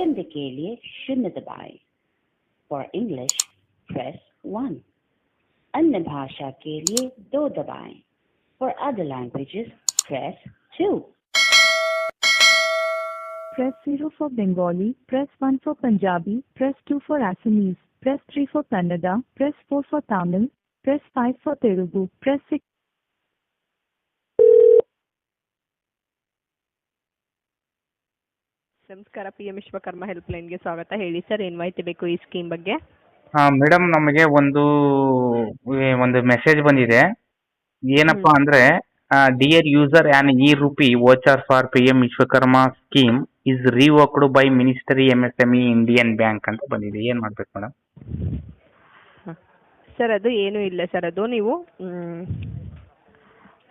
हिंद के लिए शून्य दबाए। फॉर इंग्लिश प्रेस वन अन्य भाषा के लिए दो दबाए। For other languages press two press zero for Bengali press one for Punjabi press two for Assamese press three for Kannada press four for Tamil press five for Telugu press six ನಮಸ್ಕಾರ. P M Vishwakarma help ಲೈನ್ಗೆ ಸ್ವಾಗತ. ಹೇಳಿ sir ಏನ್ ಮಾಹಿತಿ ಬೇಕು ಈ scheme ಬಗ್ಗೆ? ಹಾ ಮೇಡಮ್ ನಮಗೆ ಒಂದು ಒಂದು ಮೆಸೇಜ್ ಬಂದಿದೆ. ಏನಪ್ಪಾ ಅಂದ್ರೆ dear user and E rupee voucher for P M Vishwakarma scheme is revoked by ministry MSME S E Indian bank ಅಂತ ಬಂದಿದೆ. ಏನ್ ಮಾಡ್ಬೇಕು ಮೇಡಮ್ ಸರ್ ಅದು ಏನು ಇಲ್ಲ. ಸರ್ ಅದು ನೀವು ಮ್,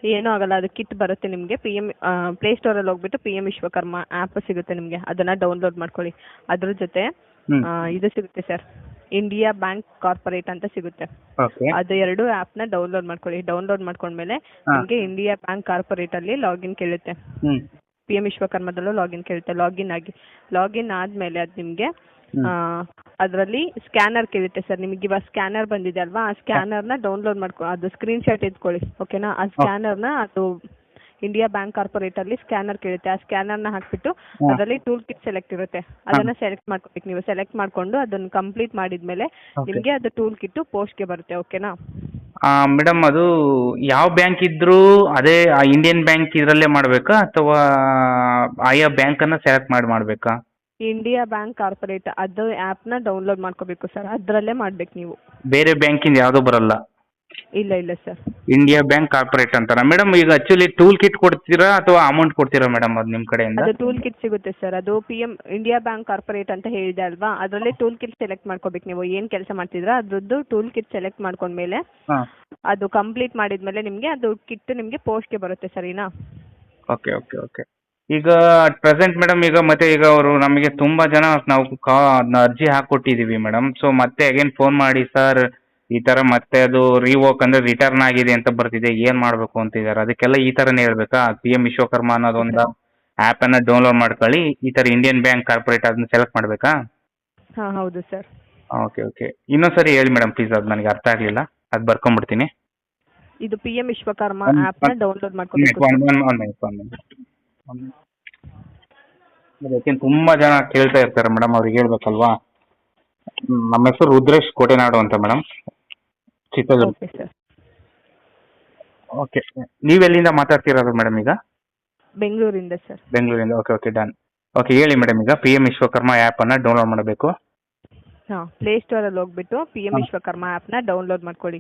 ಏನೂ ಆಗಲ್ಲ ಅದು ಕಿಟ್ ಬರುತ್ತೆ ನಿಮಗೆ. ಪಿ ಎಂ ಪ್ಲೇಸ್ಟೋರಲ್ಲಿ ಹೋಗ್ಬಿಟ್ಟು ಪಿ ಎಂ ವಿಶ್ವಕರ್ಮ ಆ್ಯಪ್ ಸಿಗುತ್ತೆ ನಿಮಗೆ. ಅದನ್ನು ಡೌನ್ಲೋಡ್ ಮಾಡ್ಕೊಳ್ಳಿ. ಅದ್ರ ಜೊತೆ ಆ, ಇದು ಸಿಗುತ್ತೆ ಸರ್ ಇಂಡಿಯಾ ಬ್ಯಾಂಕ್ ಕಾರ್ಪೊರೇಟ್ ಅಂತ ಸಿಗುತ್ತೆ. ಓಕೆ. ಅದು ಎರಡು ಆ್ಯಪ್ನ ಡೌನ್ಲೋಡ್ ಮಾಡ್ಕೊಳ್ಳಿ. ಡೌನ್ಲೋಡ್ ಮಾಡ್ಕೊಂಡ್ಮೇಲೆ ಹಾ. ನಿಮಗೆ ಇಂಡಿಯಾ ಬ್ಯಾಂಕ್ ಕಾರ್ಪೊರೇಟಲ್ಲಿ ಲಾಗಿನ್ ಕೇಳುತ್ತೆ. ಪಿ ಎಂ ವಿಶ್ವಕರ್ಮದಲ್ಲೂ ಲಾಗಿನ್ ಕೇಳುತ್ತೆ. ಲಾಗಿನ್ ಆಗಿ ಲಾಗಿನ್ ಆದಮೇಲೆ ಅದು ನಿಮಗೆ. ಅದರಲ್ಲಿ ಸ್ಕ್ಯಾನರ್ ಕೇಳುತ್ತೆ ಸರ್. ನಿಮಗೆ ಇವಾಗ ಸ್ಕ್ಯಾನರ್ ಬಂದಿದೆ ಅಲ್ವಾ? ಆ ಸ್ಕ್ಯಾನರ್ನ ಡೌನ್ಲೋಡ್ ಮಾಡ್ಕೊ ಅದು ಸ್ಕ್ರೀನ್ ಶಾಟ್ ಎತ್ಕೊಳ್ಳಿ ಓಕೆನಾ ಆ ಸ್ಕ್ಯಾನರ್ನ ಅದು ಇಂಡಿಯಾ ಬ್ಯಾಂಕ್ ಕಾರ್ಪೊರೇಟಲ್ಲಿ ಸ್ಕ್ಯಾನರ್ ಕೇಳುತ್ತೆ. ಆ ಸ್ಕ್ಯಾನರ್ನ ಹಾಕ್ಬಿಟ್ಟು. ಅದರಲ್ಲಿ ಟೂಲ್ ಕಿಟ್ ಸೆಲೆಕ್ಟ್ ಇರುತ್ತೆ. ಅದನ್ನ ಸೆಲೆಕ್ಟ್ ಮಾಡ್ಕೋಬೇಕು ನೀವು. ಸೆಲೆಕ್ಟ್ ಮಾಡ್ಕೊಂಡು ಅದನ್ನ ಕಂಪ್ಲೀಟ್ ಮಾಡಿದ್ಮೇಲೆ ಮೇಲೆ ನಿಮಗೆ ಅದು ಟೂಲ್ ಕಿಟ್ಟು ಪೋಸ್ಟ್ಗೆ ಬರುತ್ತೆ ಓಕೆನಾ ಮೇಡಮ್ ಅದು ಯಾವ ಬ್ಯಾಂಕ್ ಇದ್ರೂ ಅದೇ ಇಂಡಿಯನ್ ಬ್ಯಾಂಕ್ ಇದರಲ್ಲೇ ಮಾಡಬೇಕಾ ಅಥವಾ ಆಯಾ ಬ್ಯಾಂಕನ್ನು ಸೆಲೆಕ್ಟ್ ಮಾಡಿ ಮಾಡಬೇಕಾ? ಇಂಡಿಯಾ ಬ್ಯಾಂಕ್ ಕಾರ್ಪೊರೇಟ್ ಅದು ಆಪ್ನ ಡೌನ್ಲೋಡ್ ಮಾಡ್ಕೋಬೇಕು ಸರ್ ಅದರಲ್ಲೇ ಮಾಡ್ಬೇಕು ನೀವು. ಬೇರೆ ಬ್ಯಾಂಕಿಂದ ಯಾವುದೂ ಬರಲ್ಲ. ಇಲ್ಲ ಇಲ್ಲ ಸರ್ ಇಂಡಿಯಾ ಬ್ಯಾಂಕ್ ಕಾರ್ಪೊರೇಟ್ ಅಂತಾರ ಮೇಡಮ್ ಈಗ ಆಕ್ಚುಲಿ ಟೂಲ್ ಕಿಟ್ ಕೊಡ್ತೀರಾ ಅಥವಾ ಅಮೌಂಟ್ ಕೊಡ್ತೀರಾ ಮೇಡಮ್ ಅದು ನಿಮ್ಮ ಕಡೆಯಿಂದ? ಅದು ಟೂಲ್ ಕಿಟ್ ಸಿಗುತ್ತೆ ಸರ್ ಅದು P M India bank corporate ಅಂತ ಹೇಳಿದೆ ಅಲ್ವಾ? ಅದರಲ್ಲೇ ಟೂಲ್ ಕಿಟ್ ಸೆಲೆಕ್ಟ್ ಮಾಡ್ಕೋಬೇಕು ನೀವು. ಏನು ಕೆಲಸ ಮಾಡ್ತಿದ್ರಾ? ಅದ್ರದ್ದು ಟೂಲ್ ಕಿಟ್ ಸೆಲೆಕ್ಟ್ ಮಾಡ್ಕೊಂಡ್ಮೇಲೆ ಹಾಂ. ಅದು ಕಂಪ್ಲೀಟ್ ಮಾಡಿದ್ಮೇಲೆ ನಿಮಗೆ ಅದು ಕಿಟ್ ನಿಮಗೆ ಪೋಸ್ಟ್ಗೆ ಬರುತ್ತೆ ಸರಿನಾ ಓಕೆ ಓಕೆ ಓಕೆ ಈಗ ಅಟ್ ಪ್ರೆಸೆಂಟ್ ಮೇಡಮ್ ಈಗ ಮತ್ತೆ ಈಗ ಅವರು ನಮಗೆ ತುಂಬ ಜನ ನಾವು ಕಾ ಅರ್ಜಿ ಹಾಕ್ಕೊಟ್ಟಿದ್ದೀವಿ ಮೇಡಮ್ ಸೊ ಮತ್ತೆ ಅಗೇನ್ ಫೋನ್ ಮಾಡಿ ಸರ್ ಈ ಥರ ಮತ್ತೆ ಅದು ರಿವೋಕ್ ಅಂದರೆ ರಿಟರ್ನ್ ಆಗಿದೆ ಅಂತ ಬರ್ತಿದೆ ಏನು ಮಾಡಬೇಕು? ಅಂತಿದ್ದಾರೆ ಅದಕ್ಕೆಲ್ಲ ಈ ಥರನೇ ಹೇಳ್ಬೇಕಾ? ಪಿ ಎಂ ವಿಶ್ವಕರ್ಮ ಅನ್ನೋದೊಂದು ಆ್ಯಪನ್ನು ಡೌನ್ಲೋಡ್ ಮಾಡ್ಕೊಳ್ಳಿ. ಈ ಥರ ಇಂಡಿಯನ್ ಬ್ಯಾಂಕ್ ಕಾರ್ಪೊರೇಟ್ ಅದನ್ನ ಸೆಲೆಕ್ಟ್ ಮಾಡಬೇಕಾ? ಹಾಂ ಹೌದು ಸರ್ ಓಕೆ ಓಕೆ ಇನ್ನೊಂದು ಸರಿ ಹೇಳಿ ಮೇಡಮ್ ಪ್ಲೀಸ್ ಅದು ನನಗೆ ಅರ್ಥ ಆಗಲಿಲ್ಲ. ಅದು ಬರ್ಕೊಂಬಿಡ್ತೀನಿ. ಇದು ಪಿ ಎಂ ವಿಶ್ವಕರ್ಮ ಆ್ಯಪ್ನ ಡೌನ್ಲೋಡ್ ಮಾಡ್ಕೋಬೇಕು. ಒಂದು ತುಂಬಾ ಜನ ಕೇಳ್ತಾ ಇರ್ತಾರೆ ಮೇಡಮ್ ಅವ್ರಿಗೆ ಹೇಳ್ಬೇಕಲ್ವಾ? ನಮ್ಮ ಹೆಸರು ರುದ್ರೇಶ್ ಕೋಟೆನಾಡು ಅಂತ madam Chitradurga. Okay sir okay ನೀವೆಲ್ಲಿಂದ ಮಾತಾಡ್ತಿರೋದು ಮೇಡಮ್ ಈಗ? ಬೆಂಗಳೂರಿಂದ ಸರ್ ಬೆಂಗಳೂರಿಂದ. ಓಕೆ ಓಕೆ ಡನ್ ಓಕೆ ಹೇಳಿ ಮೇಡಮ್ ಈಗ. ಪಿ ಎಂ ವಿಶ್ವಕರ್ಮ ಆ್ಯಪನ್ನು ಡೌನ್ಲೋಡ್ ಮಾಡಬೇಕು. ಹಾಂ ಪ್ಲೇ ಸ್ಟೋರಲ್ಲಿ ಹೋಗ್ಬಿಟ್ಟು ಪಿ ಎಂ. ವಿಶ್ವಕರ್ಮ ಆ್ಯಪ್ನ ಡೌನ್ಲೋಡ್ ಮಾಡ್ಕೊಳ್ಳಿ.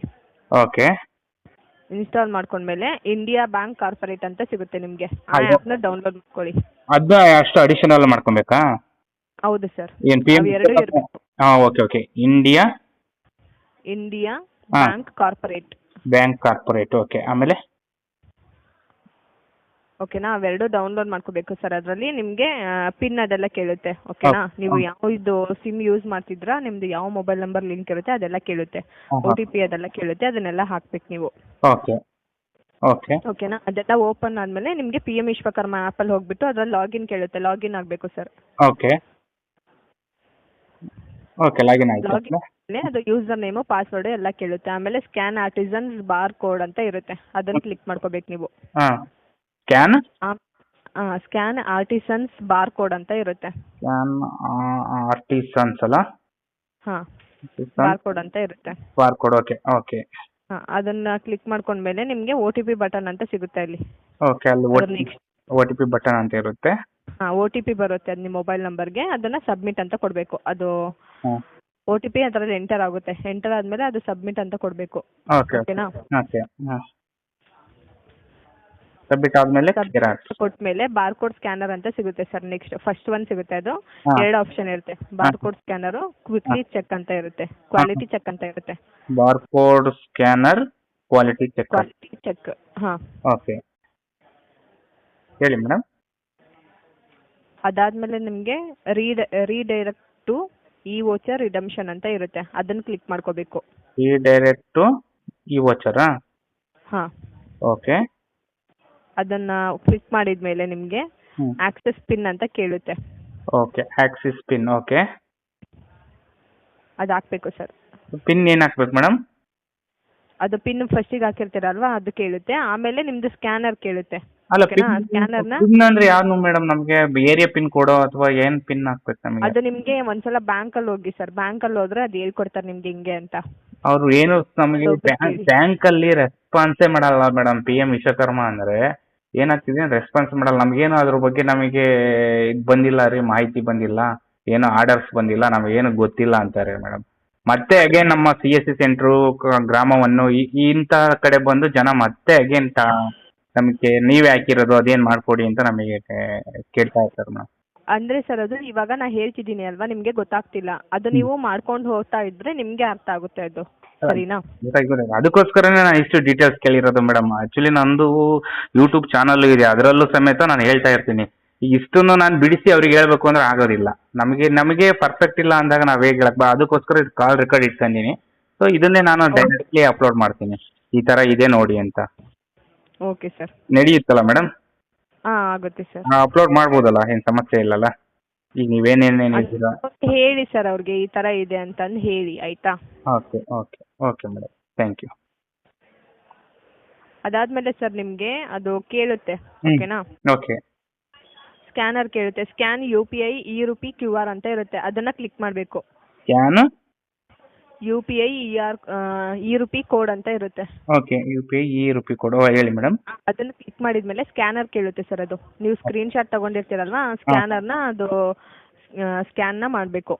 ಓಕೆ ಇನ್ಸ್ಟಾಲ್ ಮಾಡ್ಕೊಂಡ್ಮೇಲೆ ಇಂಡಿಯಾ ಬ್ಯಾಂಕ್ ಕಾರ್ಪೊರೇಟ್ ಅಂತ ಸಿಗುತ್ತೆ ನಿಮಗೆ. ಆ ಹೌದು. ಆ್ಯಪ್ನ ಡೌನ್ಲೋಡ್ ಮಾಡ್ಕೊಳ್ಳಿ. ಅದನ್ನ ಅಷ್ಟು ಅಡಿಷನಲ್ ಮಾಡ್ಕೊಬೇಕಾ? ಹೌದು ಸರ್. ಏನ್ ಪಿ ಎಂ ಆ ಹಾಂ ಓಕೆ ಓಕೆ ಇಂಡಿಯಾ ಇಂಡಿಯಾ ಹಾ. Bank corporate bank corporate okay ಆಮೇಲೆ? ಓಕೆನಾ ಅವೆರಡು ಡೌನ್ಲೋಡ್ ಮಾಡ್ಕೋಬೇಕು ಸರ್ ಅದರಲ್ಲಿ ನಿಮಗೆ ಪಿನ್ ಅದೆಲ್ಲ ಕೇಳುತ್ತೆ. ಓಕೆನಾ ನೀವು ಯಾವ ಇದು ಸಿಮ್ ಯೂಸ್ ಮಾಡ್ತಿದ್ರಾ ನಿಮ್ದು ಯಾವ ಮೊಬೈಲ್ ನಂಬರ್ ಲಿಂಕ್ ಇರುತ್ತೆ ಅದೆಲ್ಲ ಕೇಳುತ್ತೆ. ಓ ಟಿ ಪಿ ಅದೆಲ್ಲ ಕೇಳುತ್ತೆ ಅದನ್ನೆಲ್ಲ ಹಾಕ್ಬೇಕು ನೀವು. ಓಕೆ ಓಕೆ ಓಕೆನಾ ಅದೆಲ್ಲ ಓಪನ್ ಆದಮೇಲೆ ನಿಮಗೆ ಪಿ ಎಂ ವಿಶ್ವಕರ್ಮ ಆ್ಯಪಲ್ಲಿ ಹೋಗ್ಬಿಟ್ಟು ಅದ್ರಲ್ಲಿ ಲಾಗಿನ್ ಕೇಳುತ್ತೆ. ಲಾಗಿನ್ ಆಗಬೇಕು ಸರ್ ಓಕೆ ಓಕೆ ಲಾಗಿನ್ ಆಯ್ತು ಅದು ಯೂಸರ್ ನೇಮು ಪಾಸ್ವರ್ಡ್ ಎಲ್ಲ ಕೇಳುತ್ತೆ. ಆಮೇಲೆ ಸ್ಕ್ಯಾನ್ ಆರ್ಟಿಸನ್ ಬಾರ್ ಕೋಡ್ ಅಂತ ಇರುತ್ತೆ. ಅದನ್ನ ಕ್ಲಿಕ್ ಮಾಡ್ಕೋಬೇಕು ನೀವು. ಹಾಂ. Scan scan artisans bar code ಅಂತ ಇರುತ್ತೆ. ಸ್ಕ್ಯಾನ್ ಆರ್ಟಿಸನ್ಸ್ ಅಲ್ಲ? ಹಾಂ ಬಾರ್ ಕೋಡ್ ಅಂತ ಇರುತ್ತೆ. ಬಾರ್ ಕೋಡ್ ಓಕೆ ಓಕೆ ಹಾಂ ಅದನ್ನ ಕ್ಲಿಕ್ ಮಾಡ್ಕೊಂಡ್ಮೇಲೆ ನಿಮಗೆ ಒ ಟಿ ಪಿ ಬಟನ್ ಅಂತ ಸಿಗುತ್ತೆ ಅಲ್ಲಿ. ಓಕೆ ಅಲ್ಲಿ OTP next. O T P button ಅಂತ ಇರುತ್ತೆ. ಹಾ ಓಟಿಪಿ ಟಿ ಪಿ ಬರುತ್ತೆ ಅದು ನಿಮ್ಮ ಮೊಬೈಲ್ ನಂಬರ್ಗೆ ಅದನ್ನ ಸಬ್ಮಿಟ್ ಅಂತ ಕೊಡಬೇಕು. ಅದು ಓಟಿಪಿ ಟಿ ಪಿ ಅದರಲ್ಲಿ ಎಂಟರ್ ಆಗುತ್ತೆ. ಎಂಟರ್ ಆದಮೇಲೆ ಅದು ಸಬ್ಮಿಟ್ ಅಂತ ಕೊಡಬೇಕು. ಓಕೆ ಓಕೆನಾ ಓಕೆ ಹಾಂ. ಸಬ್ಮಿಟ್ ಆದ್ಮೇಲೆ ಕೊಟ್ಮೇಲೆ ಬಾರ್ ಕೋಡ್ ಸ್ಕ್ಯಾನರ್ ಅಂತ ಸಿಗುತ್ತೆ ಸರ್ ನೆಕ್ಸ್ಟ್ ಫಸ್ಟ್ ಒನ್ ಸಿಗುತ್ತೆ ಅದು. ಎರಡು ಆಪ್ಷನ್ ಇರುತ್ತೆ. Bar code scanner quickly check ಅಂತ ಇರುತ್ತೆ. ಕ್ವಾಲಿಟಿ ಚೆಕ್ ಅಂತ ಇರುತ್ತೆ. Bar code scanner quality check quality check ಹಾ. ಓಕೆ ಹೇಳಿ ಮೇಡಮ್ ಅದಾದ್ಮೇಲೆ ನಿಮಗೆ read redirect to E voucher redemption ಅಂತ ಇರುತ್ತೆ. ಅದನ್ನ ಕ್ಲಿಕ್ ಮಾಡ್ಕೋಬೇಕು. ಈ ಟು ಈ ವೋಚರಾ ಹಾ. ಓಕೆ ಅದನ್ನ ಕ್ಲಿಕ್ ಮಾಡಿದ್ಮೇಲೆ ನಿಮಗೆ ಹ್ಮ್. ಆಕ್ಸೆಸ್ ಪಿನ್ ಅಂತ ಕೇಳುತ್ತೆ. ಓಕೆ ಆಕ್ಸಿಸ್ ಪಿನ್ ಓಕೆ ಅದು ಹಾಕ್ಬೇಕು ಸರ್ ಪಿನ್ ಏನು ಹಾಕ್ಬೇಕು ಮೇಡಮ್ ಅದು ಪಿನ್ ಫಸ್ಟಿಗೆ ಹಾಕಿರ್ತೀರಲ್ವಾ ಅದು ಕೇಳುತ್ತೆ. ಆಮೇಲೆ ನಿಮ್ದು ಸ್ಕ್ಯಾನರ್ ಕೇಳುತ್ತೆ. ಅಲ್ಲ scanner ನ- ಪಿನ್ ಅಂದ್ರೆ ಯಾವುದು ಮೇಡಮ್ ನಮಗೆ ಏರಿಯಾ ಪಿನ್ ಕೊಡೋ ಅಥವಾ ಏನ್ ಪಿನ್ ಹಾಕ್ಬೇಕು ನಮಗೆ? ಅದು ನಿಮಗೆ ಒಂದ್ಸಲ ಬ್ಯಾಂಕಲ್ಲಿ ಹೋಗಿ ಸರ್ ಬ್ಯಾಂಕ್ ಅಲ್ಲಿ ಹೋದ್ರೆ ಅದು ಹೇಳ್ಕೊಡ್ತಾರೆ ನಿಮ್ಗೆ ಹಿಂಗೆ ಅಂತ. ಅವ್ರು ಏನು ನಮಗೆ. ಬ್ಯಾಂಕ್ ಅಲ್ಲಿ ರೆಸ್ಪಾನ್ಸೇ ಮಾಡಲ್ಲ ಮೇಡಮ್ ಪಿ ಎಂ ವಿಶ್ವಕರ್ಮ ಅಂದ್ರೆ. ಏನಾಗ್ತಿದೆ ರೆಸ್ಪಾನ್ಸ್ ಮಾಡಲ್ಲ. ನಮ್ಗೇನು ಅದ್ರ ಬಗ್ಗೆ ನಮಗೆ ಇದು ಬಂದಿಲ್ಲ ರೀ ಮಾಹಿತಿ ಬಂದಿಲ್ಲ. ಏನು ಆರ್ಡರ್ಸ್ ಬಂದಿಲ್ಲ ನಮಗೇನು ಗೊತ್ತಿಲ್ಲ ಅಂತಾರೆ ಮೇಡಮ್ ಮತ್ತೆ ಅಗೇನ್ ನಮ್ಮ ಸಿ ಎಸ್ ಸಿ ಸೆಂಟ್ರು ಗ್ರಾಮವನ್ನು ಈ- ಇಂಥ ಕಡೆ ಬಂದು ಜನ ಮತ್ತೆ ಅಗೇನ್ ನಮಗೆ ನೀವೇ ಹಾಕಿರೋದು ಅದೇನ್ ಮಾಡ್ಕೊಡಿ ಅಂತ ನಮಗೆ ಕೇಳ್ತಾ ಇರ್ತಾರೆ ಮೇಡಮ್ ಅಂದ್ರೆ ಸರ್ ಅದು ಇವಾಗ ನಾ ಹೇಳ್ತಿದ್ದೀನಿ ಅಲ್ವಾ? ನಿಮ್ಗೆ ಗೊತ್ತಾಗ್ತಿಲ್ಲ. ಅದು ನೀವು ಮಾಡ್ಕೊಂಡು ಹೋಗ್ತಾ ಇದ್ರೆ ನಿಮ್ಗೆ ಅರ್ಥ ಆಗುತ್ತೆ ಅದು. ಸರಿನಾ ಅದಕ್ಕೋಸ್ಕರನೇ ನಾನು ಇಷ್ಟು ಡೀಟೇಲ್ಸ್ ಕೇಳಿರೋದು ಮೇಡಮ್ ಆಕ್ಚುಲಿ ನಂದು ಯೂಟ್ಯೂಬ್ ಚಾನಲ್ ಇದೆ. ಅದರಲ್ಲೂ ಸಮೇತ ನಾನು ಹೇಳ್ತಾ ಇರ್ತೀನಿ. ಇಷ್ಟನ್ನು ನಾನು ಬಿಡಿಸಿ ಅವ್ರಿಗೆ ಹೇಳ್ಬೇಕು ಅಂದ್ರೆ ಆಗೋದಿಲ್ಲ. ನಮಗೆ ನಮಗೆ ಪರ್ಫೆಕ್ಟ್ ಇಲ್ಲ ಅಂದಾಗ ನಾವು ಹೇಗೆ ಹೇಳಕ್ ಅದಕ್ಕೋಸ್ಕರ ಇದು ಕಾಲ್ ರೆಕಾರ್ಡ್ ಇಟ್ಕೊಂಡಿನಿ. ಸೊ ಇದನ್ನೇ ನಾನು ಡೈರೆಕ್ಟ್ಲಿ ಅಪ್ಲೋಡ್ ಮಾಡ್ತೀನಿ. ಈ ತರ ಇದೆ ನೋಡಿ ಅಂತ. ಓಕೆ ಸರ್ ನಡೆಯುತ್ತಲ್ಲ ಮೇಡಮ್ ಹಾ ಆಗುತ್ತೆ ಸರ್ ಅಪ್ಲೋಡ್ ಮಾಡ್ಬೋದಲ್ಲ? ಏನು ಸಮಸ್ಯೆ ಇಲ್ಲಲ್ಲ? ಈಗ ಹೇಳಿ ಸರ್ ಅವ್ರಿಗೆ ಈ ತರ ಇದೆ ಅಂತಂದು ಹೇಳಿ ಆಯ್ತಾ? Okay okay okay madam. Thank you. ಅದಾದ್ಮೇಲೆ ಸರ್ ನಿಮ್ಗೆ ಅದು ಕೇಳುತ್ತೆ ಓಕೆನಾ? ಓಕೆ. ಸ್ಕ್ಯಾನರ್ ಕೇಳುತ್ತೆ. Scan U P I E RUPI Q R ಅಂತ ಇರುತ್ತೆ. ಅದನ್ನ ಕ್ಲಿಕ್ ಮಾಡಬೇಕು. Scan? U P I E R E RUPI code ಅಂತ ಇರುತ್ತೆ. Okay U P I E RUPI code ಹೇಳಿ ಮೇಡಮ್ ಅದನ್ನ ಕ್ಲಿಕ್ ಮಾಡಿದ್ಮೇಲೆ ಸ್ಕ್ಯಾನರ್ ಕೇಳುತ್ತೆ ಸರ್ ಅದು. ನೀವು ಸ್ಕ್ರೀನ್ ಶಾಟ್ ತಗೊಂಡಿರ್ತೀರಲ್ವಾ ಸ್ಕ್ಯಾನರ್ನ ಅದು ಸ್ಕ್ಯಾನ್ನ ಮಾಡಬೇಕು.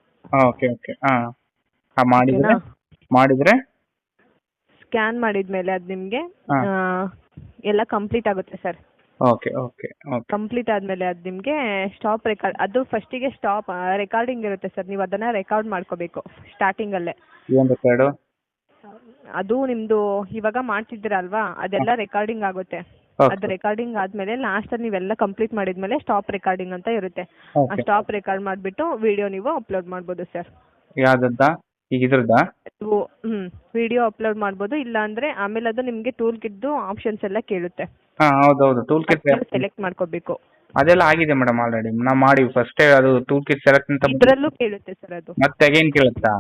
ಓಕೆ ಓಕೆ ಹಾಂ ಹಾಂ ಮಾಡಿದ್ರೆ ಮಾಡಿದ್ರೆ? ಸ್ಕ್ಯಾನ್ ಮಾಡಿದ್ಮೇಲೆ ಅದು ನಿಮಗೆ. ಎಲ್ಲ ಕಂಪ್ಲೀಟ್ ಆಗುತ್ತೆ sir okay okay okay complete ಆದ್ಮೇಲೆ ಅದು ನಿಮಗೆ ಸ್ಟಾಪ್ ರೆಕಾರ್ಡ್ ಅದು ಫಸ್ಟಿಗೆ ಸ್ಟಾಪ್ ರೆಕಾರ್ಡಿಂಗ್ ಇರುತ್ತೆ ಸರ್ ನೀವು ಅದನ್ನ ರೆಕಾರ್ಡ್ ಮಾಡ್ಕೋಬೇಕು ಸ್ಟಾರ್ಟಿಂಗಲ್ಲೇ ಏನು ರೆಕಾರ್ಡು ಅದು ನಿಮ್ದು ಇವಾಗ ಮಾಡ್ತಿದ್ದೀರಲ್ವಾ ಅದೆಲ್ಲ ರೆಕಾರ್ಡಿಂಗ್ ಆಗುತ್ತೆ. ಅದು ರೆಕಾರ್ಡಿಂಗ್ ಆದ್ಮೇಲೆ ಲಾಸ್ಟ್ ಅಲ್ಲಿ ನೀವೆಲ್ಲ ಕಂಪ್ಲೀಟ್ ಮಾಡಿದ್ಮೇಲೆ ಸ್ಟಾಪ್ ರೆಕಾರ್ಡಿಂಗ್ ಅಂತ ಇರುತ್ತೆ. ಆ ಸ್ಟಾಪ್ ರೆಕಾರ್ಡ್ ಮಾಡ್ಬಿಟ್ಟು ವಿಡಿಯೋ ನೀವು ಅಪ್ಲೋಡ್ ಮಾಡ್ಬೋದು ಸರ್ ಯಾವ್ದಂತ ಈಗ ಇದ್ರದ್ದಾ? ನೀವು ಹ್ಮ್ ವಿಡಿಯೋ ಅಪ್ಲೋಡ್ ಮಾಡ್ಬೋದು ಇಲ್ಲ ಅಂದ್ರೆ ಆಮೇಲೆ ಅದು ನಿಮ್ಗೆ ಟೂಲ್ ಕಿಟ್ದು ಆಪ್ಷನ್ಸ್ ಎಲ್ಲ ಕೇಳುತ್ತೆ. ಹಾಂ ಹೌದೌದು. ಟೂಲ್ ಕಿಟ್ ಸೆಲೆಕ್ಟ್ ಮಾಡ್ಕೋಬೇಕು. ಅದೆಲ್ಲ ಆಗಿದೆ ಮೇಡಮ್ ಆಲ್ರೆಡಿ ನಾ ಮಾಡಿ ಫಸ್ಟ್ ಅದು ಟೂಲ್ ಕಿಟ್ ಸೆಲೆಕ್ಟ್ ಅಂತ ಇದರಲ್ಲೂ ಕೇಳುತ್ತೆ ಸರ್ ಅದು. ಮತ್ತೆ ಅಗೇನ್ ಕೇಳುತ್ತಾ?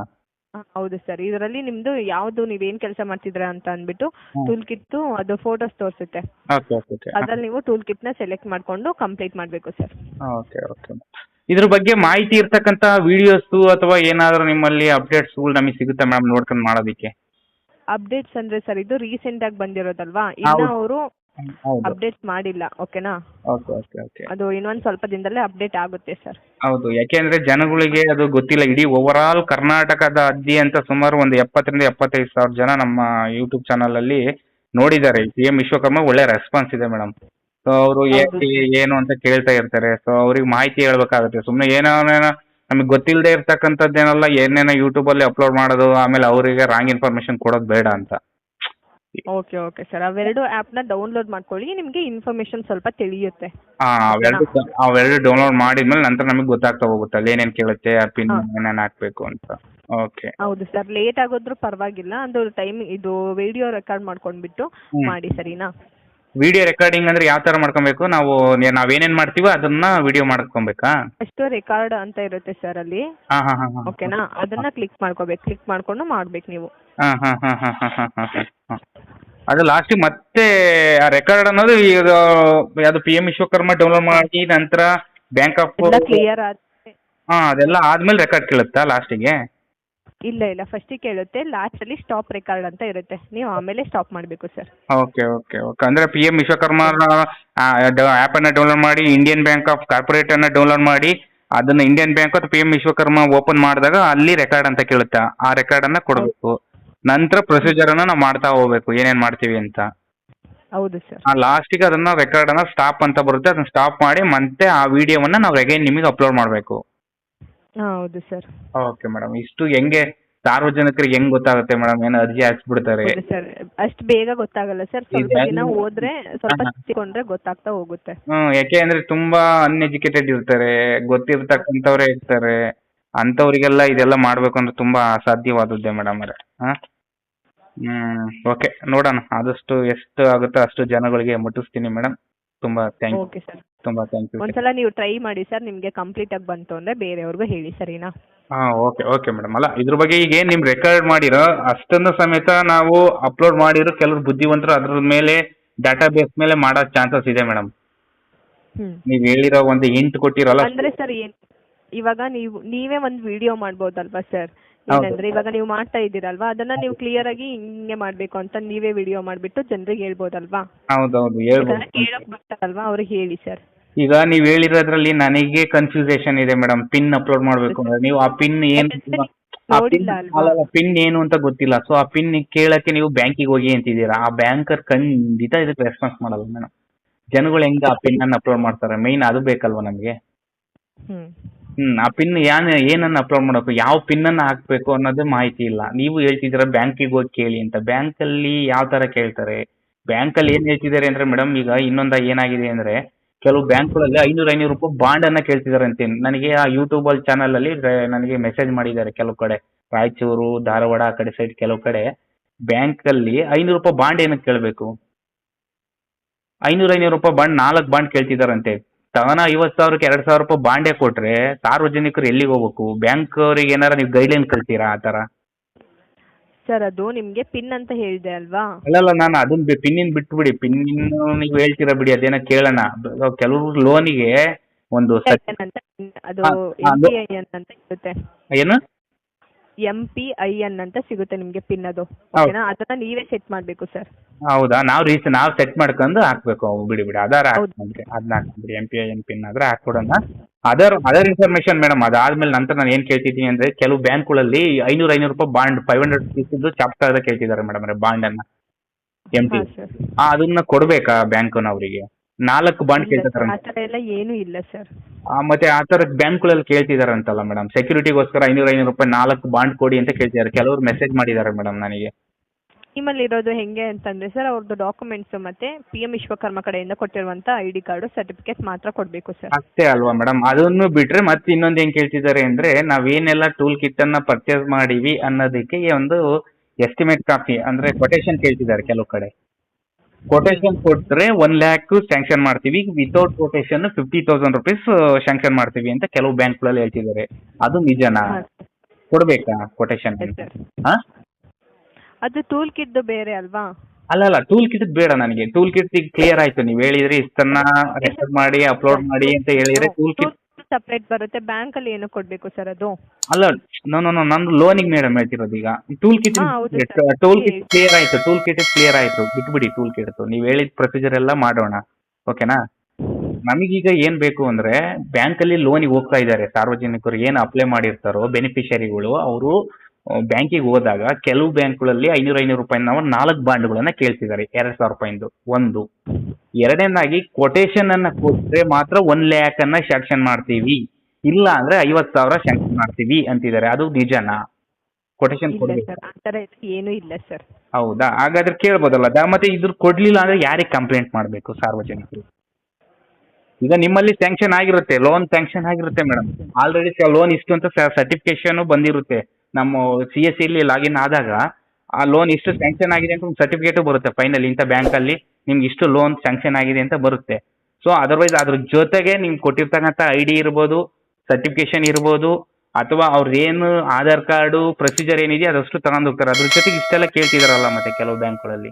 ಹೌದು ಸರ್ ಇದರಲ್ಲಿ ನಿಮ್ದು ಯಾವ್ದು ಏನ್ ಕೆಲಸ ಮಾಡ್ತಿದ್ರ ಅಂತ ಅಂದ್ಬಿಟ್ಟು. ಟೂಲ್ ಕಿಟ್ ಅದು ಫೋಟೋಸ್ ತೋರಿಸುತ್ತೆ. ಅದ್ರಲ್ಲಿ ನೀವು ಟೂಲ್ ಕಿಟ್ನ ಸೆಲೆಕ್ಟ್ ಮಾಡ್ಕೊಂಡು ಕಂಪ್ಲೀಟ್ ಮಾಡ್ಬೇಕು ಸರ್ ಓಕೆ ಓಕೆ ಇದ್ರ ಬಗ್ಗೆ ಮಾಹಿತಿ ಇರ್ತಕ್ಕಂತ ವಿಡಿಯೋಸ್ ಅಥವಾ ಏನಾದರೂ ನಿಮ್ಮಲ್ಲಿ ಅಪ್ಡೇಟ್ಸ್ ನಮಗೆ ಸಿಗುತ್ತೆ ಮೇಡಮ್ ನೋಡ್ಕೊಂಡು ಮಾಡೋದಕ್ಕೆ? ಅಪ್ಡೇಟ್ಸ್ ಅಂದ್ರೆ ಸರ್ ಇದು ರೀಸೆಂಟ್ ಆಗಿ ಬಂದಿರೋದಲ್ವಾ? ಇನ್ನ ಹೌದು. ಅವರು ಹೌದು ಅಪ್ಡೇಟ್ ಮಾಡಿಲ್ಲ ಓಕೆನಾ ಓಕೆ ಓಕೆ ಓಕೆ ಅದು ಇನ್ನೊಂದ್ ಸ್ವಲ್ಪ ದಿನದಲ್ಲೇ ಅಪ್ಡೇಟ್ ಆಗುತ್ತೆ ಸರ್ ಹೌದು ಯಾಕೆಂದ್ರೆ ಜನಗಳಿಗೆ ಅದು ಗೊತ್ತಿಲ್ಲ. ಇಡೀ ಓವರ್ ಆಲ್ ಕರ್ನಾಟಕದ ಅದ್ದಿಯಂತ ಸುಮಾರು ಒಂದು ಎಪ್ಪತ್ತರಿಂದ ಎಪ್ಪತ್ತೈದು ಸಾವಿರ ಜನ ನಮ್ಮ ಯೂಟ್ಯೂಬ್ ಚಾನಲ್ ಅಲ್ಲಿ ನೋಡಿದ್ದಾರೆ. ಸಿ ಎಂ ವಿಶ್ವಕರ್ಮ ಒಳ್ಳೆ ರೆಸ್ಪಾನ್ಸ್ ಇದೆ ಮೇಡಮ್ ಸೊ ಅವರು. ಏನು ಅಂತ ಕೇಳ್ತಾ ಇರ್ತಾರೆ. ಸೊ ಅವ್ರಿಗೆ ಮಾಹಿತಿ ಹೇಳ್ಬೇಕಾಗುತ್ತೆ. ಸುಮ್ಮನೆ ಏನೋ ನಮಗೆ ಗೊತ್ತಿಲ್ಲದೆ ಇರ್ತಕ್ಕಂಥದ್ದೇನೆಲ್ಲ ಏನೇನೋ ಯೂಟ್ಯೂಬಲ್ಲಿ ಅಪ್ಲೋಡ್ ಮಾಡೋದು ಆಮೇಲೆ ಅವರಿಗೆ ರಾಂಗ್ ಇನ್ಫಾರ್ಮೇಶನ್ ಕೊಡೋದು ಬೇಡ ಅಂತ. Okay okay sir. ಅವೆರಡು ಆ್ಯಪ್ನ ಡೌನ್ಲೋಡ್ ಮಾಡ್ಕೊಳ್ಳಿ. ನಿಮಗೆ ಇನ್ಫಾರ್ಮೇಶನ್ ಸ್ವಲ್ಪ ತಿಳಿಯುತ್ತೆ. ಅವೆರಡು ಅವೆರಡು ಡೌನ್ಲೋಡ್ ಮಾಡಿದ್ಮೇಲೆ ನಂತರ ನಮಗೆ ಗೊತ್ತಾಗ್ತಾ ಹೋಗುತ್ತೆ. ಅಲ್ಲಿ ಏನೇನು ಕೇಳುತ್ತೆ ಆ ಪಿನ್. ಏನೇನು ಹಾಕ್ಬೇಕು ಅಂತ. ಓಕೆ. ಹೌದು ಸರ್. ಲೇಟ್ ಆಗೋದ್ರೂ ಪರವಾಗಿಲ್ಲ. ಅದು ಟೈಮ್ ಇದು ವಿಡಿಯೋ ರೆಕಾರ್ಡ್ ಮಾಡ್ಕೊಂಡ್ಬಿಟ್ಟು ಮಾಡಿ ಸರಿನಾ? ವಿಡಿಯೋ ರೆಕಾರ್ಡಿಂಗ್ ಅಂದ್ರೆ ಯಾವ ತರ ಮಾಡ್ಕೊಬೇಕು? ನಾವು ನೇ- ನಾವೇನೇನ್ ಮಾಡ್ತೀವೋ ಅದನ್ನ ವಿಡಿಯೋ ಮಾಡ್ಕೊಬೇಕಾ? ಫಸ್ಟ್ ರೆಕಾರ್ಡ್ ಅಂತ ಇರುತ್ತೆ ಸರ್ ಅಲ್ಲಿ. ಹಾ ಹಾ ಹಾ ಹಾ. ಓಕೆನಾ ಅದನ್ನ ಕ್ಲಿಕ್ ಮಾಡ್ಕೋಬೇಕು. ಕ್ಲಿಕ್ ಮಾಡ್ಕೊಂಡು ಮಾಡ್ಬೇಕು ನೀವು. ಹಾ ಹಾ ಹಾ ಹಾ ಹಾ ಹಾ ಹಾ ಹಾ. ಹಾ. ಅದು ಲಾಸ್ಟ್ ಮತ್ತೆ ಆ ರೆಕಾರ್ಡ್ ಅನ್ನೋದು ಈಗ ಯಾವುದು ಪಿ ಎಂ ವಿಶ್ವಕರ್ಮ ಡೌನ್ಲೋಡ್ ಮಾಡಿ ನಂತರ ಬ್ಯಾಂಕ್ ಆಫ್ ಎಲ್ಲ ಕ್ಲಿಯರ್ ಆದ್ರೆ ಹಾ ಅದೆಲ್ಲ ಆದ್ಮೇಲೆ ರೆಕಾರ್ಡ್ ಕೇಳುತ್ತಾ ಲಾಸ್ಟಿಗೆ ಇಲ್ಲ ಇಲ್ಲ. ಫಸ್ಟಿಗೆ ಕೇಳುತ್ತೆ ಲಾಸ್ಟ್ ಅಲ್ಲಿ ಸ್ಟಾಪ್ ರೆಕಾರ್ಡ್ ಅಂತ ಇರುತ್ತೆ. ನೀವು ಆಮೇಲೆ ಸ್ಟಾಪ್ ಮಾಡಬೇಕು ಸರ್ ಓಕೆ ಓಕೆ ಓಕೆ ಅಂದ್ರೆ ಪಿ ಎಂ ವಿಶ್ವಕರ್ಮ ಆ್ಯಪ್ ಅನ್ನ ಡೌನ್ಲೋಡ್ ಮಾಡಿ ಇಂಡಿಯನ್ ಬ್ಯಾಂಕ್ ಆಫ್ ಕಾರ್ಪೊರೇಟ್ ಅನ್ನ ಡೌನ್ಲೋಡ್ ಮಾಡಿ ಅದನ್ನ ಇಂಡಿಯನ್ ಬ್ಯಾಂಕ್ ಅಥವಾ ಪಿ ಎಂ ವಿಶ್ವಕರ್ಮ ಓಪನ್ ಮಾಡಿದಾಗ ಅಲ್ಲಿ ರೆಕಾರ್ಡ್ ಅಂತ ಕೇಳುತ್ತೆ? ಆ ರೆಕಾರ್ಡ್ ಅನ್ನ ಕೊಡಬೇಕು. ನಂತರ ಪ್ರೊಸೀಜರ್ ಅನ್ನ ನಾವು ಮಾಡ್ತಾ ಹೋಗ್ಬೇಕು. ಏನೇನ್ ಮಾಡ್ತೀವಿ ಅಂತ. ಹೌದು ಸರ್ ಆ ಲಾಸ್ಟಿಗೆ ಅದನ್ನ ರೆಕಾರ್ಡ್ ಅನ್ನ ಸ್ಟಾಪ್ ಅಂತ ಬರುತ್ತೆ. ಅದನ್ನ ಸ್ಟಾಪ್ ಮಾಡಿ ಮತ್ತೆ ಆ ವಿಡಿಯೋವನ್ನ ನಾವು ಅಗೈನ್ ನಿಮಗೆ ಅಪ್ಲೋಡ್ ಮಾಡಬೇಕು. ಹೌದು ಸರ್. Okay madam. ಇಷ್ಟು ಹೆಂಗೆ ಸಾರ್ವಜನಿಕರಿಗೆ ಹೆಂಗ್ ಗೊತ್ತಾಗುತ್ತೆ ಮೇಡಮ್? ಏನೋ ಅರ್ಜಿ ಹಾಕ್ಸ್ಬಿಡ್ತಾರೆ? ಹೌದು ಸರ್. ಅಷ್ಟು ಬೇಗ ಗೊತ್ತಾಗಲ್ಲ ಸರ್. ಸ್ವಲ್ಪ ಇದೆ. ದಿನ ಹೋದ್ರೆ ಸ್ವಲ್ಪ ಹಾ. ತಿಳ್ಕೊಂಡ್ರೆ ಗೊತ್ತಾಗ್ತಾ ಹೋಗುತ್ತೆ. ಹ್ಮ್ ಯಾಕೆ ಅಂದ್ರೆ ತುಂಬಾ ಅನ್ಎಜುಕೇಟೆಡ್ ಇರ್ತಾರೆ. ಗೊತ್ತಿರ್ತಕ್ಕಂಥವ್ರೇ ಇರ್ತಾರೆ. ಅಂತವ್ರಿಗೆಲ್ಲ ಇದೆಲ್ಲ ಮಾಡ್ಬೇಕು ಅಂದ್ರೆ ತುಂಬಾ ಅಸಾಧ್ಯವಾದದ್ದೇ ಮೇಡಮ್ ಅವರೇ. ಹಾ? Hmm okay. ನೋಡೋಣ. ಆದಷ್ಟು ಎಷ್ಟು ಆಗುತ್ತೋ ಅಷ್ಟು ಜನಗಳಿಗೆ ಮುಟ್ಟಿಸ್ತೀನಿ ಮೇಡಮ್. ತುಂಬಾ ಥ್ಯಾಂಕ್ ಓಕೆ ಸರ್ ತುಂಬಾ ಥ್ಯಾಂಕ್ ಯು ಒಂದ್ಸಲ ನೀವು ಟ್ರೈ ಮಾಡಿ ಸರ್ ನಿಮಗೆ ಕಂಪ್ಲೀಟ್ ಆಗಿ ಬಂತು ಅಂದ್ರೆ ಬೇರೆಯವ್ರಿಗೂ ಹೇಳಿ ಸರಿನಾ? ಹಾ ಓಕೆ ಓಕೆ ಮೇಡಮ್ ಅಲ್ಲ ಇದ್ರ ಬಗ್ಗೆ ಈಗ ಏನ್ ನಿಮ್ ರೆಕಾರ್ಡ್ ಮಾಡಿರೋ ಅಷ್ಟನ್ನು ಸಮೇತ ನಾವು ಅಪ್ಲೋಡ್ ಮಾಡಿರೋ ಕೆಲವರು ಬುದ್ಧಿವಂತರು ಅದ್ರ ಮೇಲೆ ಡಾಟಾ ಬೇಸ್ ಮೇಲೆ ಮಾಡೋ ಚಾನ್ಸಸ್ ಇದೆ ಮೇಡಮ್ ಹ್ಮ್. ನೀವ್ ಹೇಳಿರೋ ಒಂದು ಹಿಂಟ್ ಕೊಟ್ಟಿರಲ್ಲ. ಅಂದ್ರೆ ಸರ್ ಏನ್ ಇವಾಗ ನೀವು ನೀವೇ ಒಂದು ವಿಡಿಯೋ ಮಾಡ್ಬೋದಲ್ವಾ ಸರ್. ಏನಂದ್ರೆ ಇವಾಗ ನೀವು ಮಾಡ್ತಾ ಇದ್ದೀರಲ್ವಾ? ಅದನ್ನ ನೀವು ಕ್ಲಿಯರ್ ಆಗಿ ಹಿಂಗೆ ಮಾಡ್ಬೇಕು ಅಂತ ನೀವೇ ವಿಡಿಯೋ ಮಾಡ್ಬಿಟ್ಟು ಜನರಿಗೆ ಹೇಳ್ಬೋದಲ್ವಾ? ಹೌದೌದು ಹೇಳ್ಬೋದು. ಕೇಳಕ್ ಬರ್ತಾರಲ್ವಾ? ಅವ್ರಿಗೆ ಹೇಳಿ ಸರ್. ಈಗ ನೀವ್ ಹೇಳಿರೋದ್ರಲ್ಲಿ ನನಗೆ ಕನ್ಫ್ಯೂಸೇಷನ್ ಇದೆ ಮೇಡಮ್ ಪಿನ್ ಅಪ್ಲೋಡ್ ಮಾಡ್ಬೇಕು ಅಂದ್ರೆ ನೀವು ಆ ಪಿನ್ ಏನು ನೋಡಿಲ್ಲ ಅಲ್ವಾ? ಪಿನ್ ಏನು ಅಂತ ಗೊತ್ತಿಲ್ಲ. ಸೊ ಆ ಪಿನ್ ಕೇಳಕ್ಕೆ ನೀವು ಬ್ಯಾಂಕಿಗೆ ಹೋಗಿ ಅಂತಿದ್ದೀರಾ? ಆ ಬ್ಯಾಂಕರ್ ಖಂಡಿತ ಇದಕ್ಕೆ ರೆಸ್ಪಾನ್ಸ್ ಮಾಡಲ್ಲ ಮೇಡಮ್ ಜನಗಳು ಹೆಂಗ ಆ ಪಿನ್ ಅನ್ನ ಅಪ್ಲೋಡ್ ಮಾಡ್ತಾರೆ? ಮೈನ್ ಅದು ಬೇಕಲ್ವಾ ನಮಗೆ? ಹ್ಮ್. ಆ ಪಿನ್ ಯಾನ್, ಏನನ್ನ ಅಪ್ಲೋಡ್ ಮಾಡಬೇಕು, ಯಾವ ಪಿನ್ ಅನ್ನ ಹಾಕ್ಬೇಕು ಅನ್ನೋದೇ ಮಾಹಿತಿ ಇಲ್ಲ. ನೀವು ಹೇಳ್ತಿದ್ದೀರ ಬ್ಯಾಂಕಿಗೆ ಹೋಗಿ ಕೇಳಿ ಅಂತ. ಬ್ಯಾಂಕ್ ಅಲ್ಲಿ ಯಾವ ತರ ಕೇಳ್ತಾರೆ? ಬ್ಯಾಂಕ್ ಅಲ್ಲಿ ಏನ್ ಹೇಳ್ತಿದ್ದಾರೆ ಅಂದ್ರೆ ಮೇಡಮ್ ಈಗ ಇನ್ನೊಂದ ಏನಾಗಿದೆ ಅಂದ್ರೆ, ಕೆಲವು ಬ್ಯಾಂಕ್ಗಳಲ್ಲಿ ಐನೂರು ಐನೂರು ರೂಪಾಯಿ ಬಾಂಡ್ ಅನ್ನ ಕೇಳ್ತಿದ್ದಾರೆ ಅಂತ ನನಗೆ ಆ ಯೂಟ್ಯೂಬ್ ಅಲ್ಲಿ ಚಾನಲ್ ಅಲ್ಲಿ ನನಗೆ ಮೆಸೇಜ್ ಮಾಡಿದ್ದಾರೆ ಕೆಲವು ಕಡೆ. ರಾಯಚೂರು, ಧಾರವಾಡ ಆ ಕಡೆ ಸೈಡ್ ಕೆಲವು ಕಡೆ. ಬ್ಯಾಂಕ್ ಅಲ್ಲಿ ಐನೂರು ರೂಪಾಯಿ ಬಾಂಡ್ ಏನಕ್ಕೆ ಕೇಳಬೇಕು? ಐನೂರು ಐನೂರು ರೂಪಾಯಿ ಬಾಂಡ್ ನಾಲ್ಕು ಬಾಂಡ್ ಕೇಳ್ತಿದಾರಂತೆ ತವನ ಐವತ್ ಸಾವಿರಕ್ಕೆ ಎರಡ್ ಸಾವಿರ ರೂಪಾಯಿ ಬಾಂಡೆ ಕೊಟ್ರೆ ಸಾರ್ವಜನಿಕರು ಎಲ್ಲಿಗೆ ಹೋಗ್ಬೇಕು? ಬ್ಯಾಂಕ್ ಅವ್ರಿಗೆ ಏನಾರ ನೀವು ಗೈಡ್ಲೈನ್ ಕಳ್ತೀರಾ ಆ ಥರ? ಸರ್ ಅದು ನಿಮ್ಗೆ ಪಿನ್ ಅಂತ ಹೇಳಿದೆ ಅಲ್ವಾ? ಅಲ್ಲಲ್ಲ ನಾನು ಅದನ್ನ ಪಿನ್ನಿನ ಬಿಟ್ಬಿಡಿ. ಪಿನ್ ನೀವು ಹೇಳ್ತೀರಾ ಬಿಡಿ ಅದೇನೋ ಕೇಳೋಣ. ಕೆಲವ್ರು ಲೋನಿಗೆ ಒಂದು ಅದು ಹಾ, ಅದು- ಅಂತ ಏನು? ಎಂ ಪಿ ಐ ಎನ್ ಅಂತ ಸಿಗುತ್ತೆ ನಿಮ್ಗೆ ಪಿನ್ ಅದು. ಓಕೆನಾ ಅದನ್ನ ನೀವೇ ಸೆಟ್ ಮಾಡ್ಬೇಕು ಸರ್ ಹೌದಾ? ನಾವು ರೀಸ್ ನಾವು ಸೆಟ್ ಮಾಡ್ಕೊಂಡು ಹಾಕ್ಬೇಕು. ಅವು ಬಿಡಿ ಬಿಡಿ. ಆಧಾರ್ ಹಾಕ್ಬಿಡಿ ಅದನ್ನ ಹಾಕ್ಬಿಡಿ M P I N pin ಆದ್ರೆ ಹಾಕ್ಬಿಡೋಣ ಅದರ್ ಅದರ್ ಇನ್ಫಾರ್ಮೇಶನ್ ಮೇಡಮ್ ಅದಾದ್ಮೇಲೆ ನಂತರ ನಾನು ಏನ್ ಕೇಳ್ತಿದ್ದೀನಿ ಅಂದ್ರೆ ಕೆಲವು ಬ್ಯಾಂಕ್ಗಳಲ್ಲಿ ಐನೂರು ಐನೂರು ರೂಪಾಯಿ bond five hundred rupees chapter ಕೇಳ್ತಿದ್ದಾರೆ ಮೇಡಮ್ ಬಾಂಡ್ ಅನ್ನ ಎಂ ಪಿ ಅದನ್ನ ಕೊಡ್ಬೇಕಾ ಬ್ಯಾಂಕ್ನವರಿಗೆ? ನಾಲ್ಕು ಬಾಂಡ್ ಕೇಳ್ತಿದಾರ ಆ ಥರ ಎಲ್ಲ ಏನೂ ಇಲ್ಲ ಸರ್ ಮತ್ತೆ ಆ ತರ ಬ್ಯಾಂಕ್ಗಳಲ್ಲಿ ಕೇಳ್ತಿದಾರಂತಲ್ಲ ಮೇಡಮ್ ಸೆಕ್ಯೂರಿಟಿಗೋಸ್ಕರ ಐನೂರ ಐನೂರು ರೂಪಾಯಿ ನಾಲ್ಕು ಬಾಂಡ್ ಕೊಡಿ ಅಂತ ಕೇಳ್ತಿದಾರೆ. ಕೆಲವರು ಮೆಸೇಜ್ ಮಾಡಿದ್ದಾರೆ ಮೇಡಮ್ ನನಗೆ. ನಿಮ್ಮಲ್ಲಿ ಇರೋದು ಹೆಂಗೆ ಅಂತಂದ್ರೆ ಸರ್ ಅವ್ರದ್ದು ಡಾಕ್ಯುಮೆಂಟ್ಸ್ ಮತ್ತೆ ಪಿ ಎಂ ವಿಶ್ವಕರ್ಮ ಕಡೆಯಿಂದ ಕೊಟ್ಟಿರುವಂತ ಐ ಡಿ ಕಾರ್ಡ್ ಸರ್ಟಿಫಿಕೇಟ್ ಮಾತ್ರ ಕೊಡಬೇಕು ಸರ್ ಅಷ್ಟೇ ಅಲ್ವಾ ಮೇಡಮ್ ಅದನ್ನು ಬಿಟ್ರೆ ಮತ್ತೆ ಇನ್ನೊಂದು ಏನ್ ಕೇಳ್ತಿದ್ದಾರೆ ಅಂದ್ರೆ ನಾವೇನೆಲ್ಲ ಟೂಲ್ ಕಿಟ್ ಅನ್ನ ಪರ್ಚೇಸ್ ಮಾಡಿವಿ ಅನ್ನೋದಕ್ಕೆ ಒಂದು ಎಸ್ಟಿಮೇಟ್ ಕಾಪಿ ಅಂದ್ರೆ ಕೊಟೇಶನ್ ಕೇಳ್ತಿದ್ದಾರೆ ಕೆಲವು ಕಡೆ. ಕೊಟೇಶನ್ ಕೊಟ್ರೆ ಒನ್ ಲ್ಯಾಕ್ ಸ್ಯಾಂಕ್ಷನ್ ಮಾಡ್ತೀವಿ. Without quotation fifty thousand rupees sanction ಮಾಡ್ತೀವಿ ಅಂತ ಕೆಲವು ಬ್ಯಾಂಕ್ಗಳಲ್ಲಿ ಹೇಳ್ತಿದ್ದಾರೆ. ಅದು ನಿಜನಾ? ಕೊಡ್ಬೇಕಾ ಕೊಟೇಶನ್ ಅದು ಟೂಲ್ ಕಿಟ್ ಬೇರೆ ಅಲ್ವಾ? ಅಲ್ಲ ಅಲ್ಲ ಟೂಲ್ ಕಿಟ್ ಬೇಡ ನನಗೆ. ಟೂಲ್ ಕಿಟ್ ಈಗ ಕ್ಲಿಯರ್ ಆಯ್ತು. ನೀವು ಹೇಳಿದ್ರಿ ಇಷ್ಟನ್ನ ರೆಕಾರ್ಡ್ ಮಾಡಿ ಅಪ್ಲೋಡ್ ಮಾಡಿ ಅಂತ ಹೇಳಿದ್ರೆ ಟೂಲ್ ಕಿಟ್ ಸಪ್ರೇಟ್ ಬರುತ್ತೆ. ಬ್ಯಾಂಕ್ ಅಲ್ಲಿ ಏನು ಕೊಡ್ಬೇಕು ಸರ್ ಅದು? ಅಲ್ಲ ನೋ ನೋ ನೋ ಲೋನಿಗೆ ಮೇಡಮ್ ಹೇಳ್ತಿರೋದು ಈಗ. ಟೂಲ್ ಕಿಟ್ ಹಾ, ಹೌದು sir. ಟೂಲ್ ಕಿಟ್ ಕ್ಲಿಯರ್ ಆಯ್ತು ಟೂಲ್ ಕಿಟ್ ಕ್ಲಿಯರ್ ಆಯ್ತು. ಬಿಟ್ಬಿಡಿ ಟೂಲ್ ಕಿಟ್ ನೀವು ಹೇಳಿದ ಪ್ರೊಸೀಜರ್ ಎಲ್ಲ ಮಾಡೋಣ. ಓಕೆನಾ ನಮಗೀಗ ಏನ್ ಬೇಕು ಅಂದ್ರೆ ಬ್ಯಾಂಕ್ ಅಲ್ಲಿ ಲೋನಿಗೆ ಹೋಗ್ತಾ ಇದ್ದಾರೆ. ಸಾರ್ವಜನಿಕರು ಏನ್ ಅಪ್ಲೈ ಮಾಡಿರ್ತಾರೋ ಬೆನಿಫಿಷರಿಗಳು ಅವರು ಬ್ಯಾಂಕಿಗೆ ಹೋದಾಗ ಕೆಲವು ಬ್ಯಾಂಕ್ಗಳಲ್ಲಿ ಐನೂರ ಐನೂರು ರೂಪಾಯಿ ನಾವು ನಾಲ್ಕು ಬಾಂಡ್ಗಳನ್ನ ಕೇಳ್ತಿದ್ದಾರೆ. ಎರಡ್ ಸಾವಿರ ರೂಪಾಯಿಂದು. ಒಂದು. ಎರಡನೇದಾಗಿ ಕೊಟೇಶನ್ ಅನ್ನ ಕೊಟ್ರೆ ಮಾತ್ರ ಒನ್ ಲ್ಯಾಕ್ ಅನ್ನ ಶಾಂಕ್ಷನ್ ಮಾಡ್ತೀವಿ. ಇಲ್ಲ ಅಂದ್ರೆ ಐವತ್ ಸಾವಿರ ಶಾಂಕ್ಷನ್ ಮಾಡ್ತೀವಿ ಅಂತಿದ್ದಾರೆ. ಅದು ನಿಜನಾ? ಕೊಟೇಶನ್ ಏನು ಇಲ್ಲ ಸರ್. ಹೌದಾ? ಹಾಗಾದ್ರೆ ಕೇಳ್ಬೋದಲ್ಲ ಮತ್ತೆ ಇದ್ರ ಕೊಡ್ಲಿಲ್ಲ ಅಂದ್ರೆ ಯಾರಿಗೆ ಕಂಪ್ಲೇಂಟ್ ಮಾಡಬೇಕು ಸಾರ್ವಜನಿಕರು? ಈಗ ನಿಮ್ಮಲ್ಲಿ ಸ್ಯಾಂಕ್ಷನ್ ಆಗಿರುತ್ತೆ ಲೋನ್ ಸ್ಯಾಂಕ್ಷನ್ ಆಗಿರುತ್ತೆ ಮೇಡಮ್ ಆಲ್ರೆಡಿ ಲೋನ್ ಇಷ್ಟು ಅಂತ ಸರ್ಟಿಫಿಕೇಶನ್ ಬಂದಿರುತ್ತೆ. ನಮ್ಮ ಸಿ ಎಸ್ ಸಿ ಲಾಗಿನ್ ಆದಾಗ ಆ ಲೋನ್ ಇಷ್ಟು ಸ್ಯಾಂಕ್ಷನ್ ಆಗಿದೆ ಅಂತ ಒಂದು ಸರ್ಟಿಫಿಕೇಟು ಬರುತ್ತೆ ಫೈನಲ್ ಇಂಥ ಬ್ಯಾಂಕಲ್ಲಿ ನಿಮ್ಗೆ ಇಷ್ಟು ಲೋನ್ ಸ್ಯಾಂಕ್ಷನ್ ಆಗಿದೆ ಅಂತ ಬರುತ್ತೆ. ಸೊ ಅದರ್ವೈಸ್ ಅದ್ರ ಜೊತೆಗೆ ನಿಮ್ಗೆ ಕೊಟ್ಟಿರ್ತಕ್ಕಂಥ ಐ ಡಿ ಇರ್ಬೋದು ಸರ್ಟಿಫಿಕೇಶನ್ ಇರ್ಬೋದು ಅಥವಾ ಅವ್ರದ್ದೇನು ಆಧಾರ್ ಕಾರ್ಡು ಪ್ರೊಸೀಜರ್ ಏನಿದೆ ಅದಷ್ಟು ತಗೊಂಡು ಹೋಗ್ತಾರೆ. ಅದ್ರ ಜೊತೆಗೆ ಇಷ್ಟೆಲ್ಲ ಕೇಳ್ತಿದಾರಲ್ಲ ಮತ್ತೆ ಕೆಲವು ಬ್ಯಾಂಕ್ಗಳಲ್ಲಿ.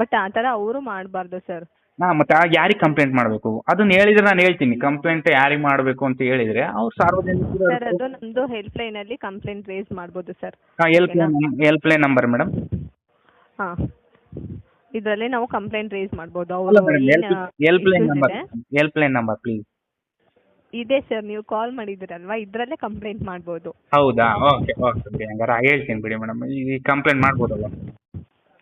ಬಟ್ ಆ ಥರ ಅವರು ಮಾಡಬಾರ್ದು ಸರ್. ಹಾ ಮತ್ತೆ ಯಾರಿಗೆ ಕಂಪ್ಲೇಂಟ್ ಮಾಡಬೇಕು? ಅದನ್ನ ಹೇಳಿದ್ರೆ ನಾನು ಹೇಳ್ತೀನಿ. ಕಂಪ್ಲೇಂಟ್ ಯಾರಿಗೆ ಮಾಡಬೇಕು ಅಂತ ಹೇಳಿದ್ರೆ ಅವ್ರು ಸಾರ್ವಜನಿಕ ಸರ್ ಅದು ನಮ್ದು ಹೆಲ್ಪ್ ಲೈನಲ್ಲಿ ಕಂಪ್ಲೇಂಟ್ ರೇಸ್ ಮಾಡ್ಬೋದು sir. Help line help line number madam ಹಾಂ. ಇದರಲ್ಲಿ ನಾವು ಕಂಪ್ಲೇಂಟ್ ರೇಸ್ ಮಾಡಬಹುದು help line number help line number please ಇದೆ? ಸರ್ ನೀವು ಕಾಲ್ ಮಾಡಿದ್ರಲ್ವಾ ಇದರಲ್ಲೇ ಕಂಪ್ಲೇಂಟ್ ಮಾಡಬಹುದು ಹೌದಾ? ಓಕೆ ಓಕೆ ಹಂಗಾರೆ ಹೇಳ್ತೀನಿ ಬಿಡಿ ಮೇಡಮ್ ಈ ಕಂಪ್ಲೇಂಟ್ ಮಾಡ್ಬೋದಲ್ಲ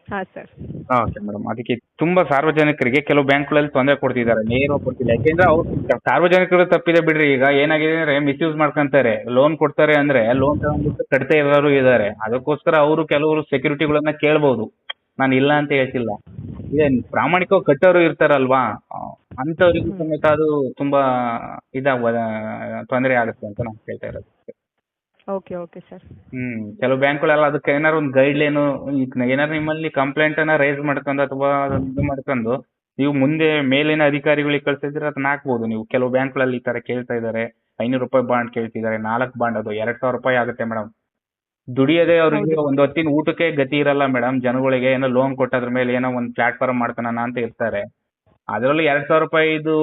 ಹಾ ಸರ್ ಓಕೆ ಮೇಡಮ್ ಅದಕ್ಕೆ ತುಂಬಾ ಸಾರ್ವಜನಿಕರಿಗೆ ಕೆಲವು ಬ್ಯಾಂಕ್ಗಳಲ್ಲಿ ತೊಂದರೆ ಕೊಡ್ತಿದ್ದಾರೆ ನೇರ ಕೊಡ್ತಿಲ್ಲ. ಯಾಕೆಂದ್ರೆ ಅವ್ರು ಸಾರ್ವಜನಿಕರು ತಪ್ಪಿದೆ ಬಿಡ್ರಿ ಈಗ ಏನಾಗಿದೆ ಅಂದ್ರೆ ಮಿಸ್ಯೂಸ್ ಮಾಡ್ಕೊಂತಾರೆ. ಲೋನ್ ಕೊಡ್ತಾರೆ ಅಂದ್ರೆ ಲೋನ್ ತಗೊಂಡ್ಬಿಟ್ಟು ಕಟ್ತಾ ಇರೋರು ಇದ್ದಾರೆ. ಅದಕ್ಕೋಸ್ಕರ ಅವರು ಕೆಲವರು ಸೆಕ್ಯೂರಿಟಿಗಳನ್ನ ಕೇಳ್ಬೋದು. ನಾನು ಇಲ್ಲ ಅಂತ ಹೇಳ್ತಿಲ್ಲ. ಇದೆ ಪ್ರಾಮಾಣಿಕವಾಗಿ ಕಟ್ಟೋರು ಇರ್ತಾರಲ್ವಾ? ಅಂಥವ್ರಿಗೂ ಸಮೇತ ಅದು ತುಂಬಾ ಇದಾಗ ತೊಂದರೆ ಆಗುತ್ತೆ ಅಂತ ನಾನು ಹೇಳ್ತಾ ಇರೋದು. ಓಕೆ ಓಕೆ ಸರ್ ಹ್ಮ್ ಕೆಲವು ಬ್ಯಾಂಕ್ಗಳೆಲ್ಲ ಅದಕ್ಕೆ ಏನಾರು ಒಂದು ಗೈಡ್ ಲೈನ್ ಏನಾರು ನಿಮ್ಮಲ್ಲಿ ಕಂಪ್ಲೇಂಟ್ ಅನ್ನ ರೈಸ್ ಮಾಡ್ಕೊಂಡು ಅಥವಾ ಇದು ಮಾಡ್ಕೊಂಡು ನೀವು ಮುಂದೆ ಮೇಲಿನ ಅಧಿಕಾರಿಗಳಿಗೆ ಕಳ್ಸಿದ್ರೆ ಅದನ್ನ ಹಾಕ್ಬೋದು. ನೀವು ಕೆಲವು ಬ್ಯಾಂಕ್ಗಳಲ್ಲಿ ಈ ತರ ಕೇಳ್ತಾ ಇದ್ದಾರೆ. ಐನೂರು ರೂಪಾಯಿ ಬಾಂಡ್ ಕೇಳ್ತಿದ್ದಾರೆ. ನಾಲ್ಕು ಬಾಂಡ್ ಅದು. ಎರಡ್ ಸಾವಿರ ರೂಪಾಯಿ ಆಗುತ್ತೆ ಮೇಡಮ್. ದುಡಿಯೋದೇ ಅವ್ರಿಗೆ ಒಂದ್ ಒಂದು ಹೊತ್ತಿನ ಊಟಕ್ಕೆ ಗತಿ ಇರಲ್ಲ ಮೇಡಮ್ ಜನಗಳಿಗೆ ಏನೋ ಲೋನ್ ಕೊಟ್ಟದ್ರ ಮೇಲೆ ಏನೋ ಒಂದು ಪ್ಲಾಟ್ಫಾರ್ಮ್ ಮಾಡ್ತಾನ ಅಂತ ಇರ್ತಾರೆ. ಅದರಲ್ಲಿ ಎರಡ್ ಸಾವಿರ ರೂಪಾಯಿದು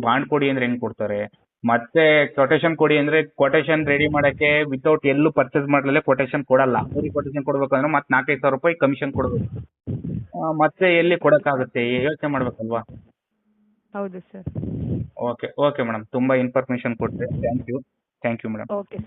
ಬಾಂಡ್ ಕೊಡಿ ಅಂದ್ರೆ ಹೆಂಗ್ ಕೊಡ್ತಾರೆ? ಮತ್ತೆ ಕೊಟೇಶನ್ ಕೊಡಿ ಅಂದ್ರೆ ಕೊಟೇಶನ್ ರೆಡಿ ಮಾಡಕ್ಕೆ ವಿತೌಟ್ ಎಲ್ಲೂ ಪರ್ಚೇಸ್ ಮಾಡಲೇ ಕೊಟೇಶನ್ ಕೊಡಲ್ಲ. ಅವ್ರಿಗೆ ಕೊಟೇಶನ್ ಕೊಡ್ಬೇಕಂದ್ರೆ ಮತ್ತೆ ನಾಲ್ಕೈದು ಸಾವಿರ ರೂಪಾಯಿ ಕಮಿಷನ್ ಕೊಡ್ಬೇಕು. ಆ, ಮತ್ತೆ ಎಲ್ಲಿ ಕೊಡಕ್ಕಾಗುತ್ತೆ? ಯೋಚನೆ ಮಾಡ್ಬೇಕಲ್ವಾ? ಹೌದು ಸರ್ ಓಕೆ ಓಕೆ ಮೇಡಮ್ ತುಂಬಾ ಇನ್ಫಾರ್ಮೇಶನ್ ಕೊಟ್ಟರೆ thank you thank you madam okay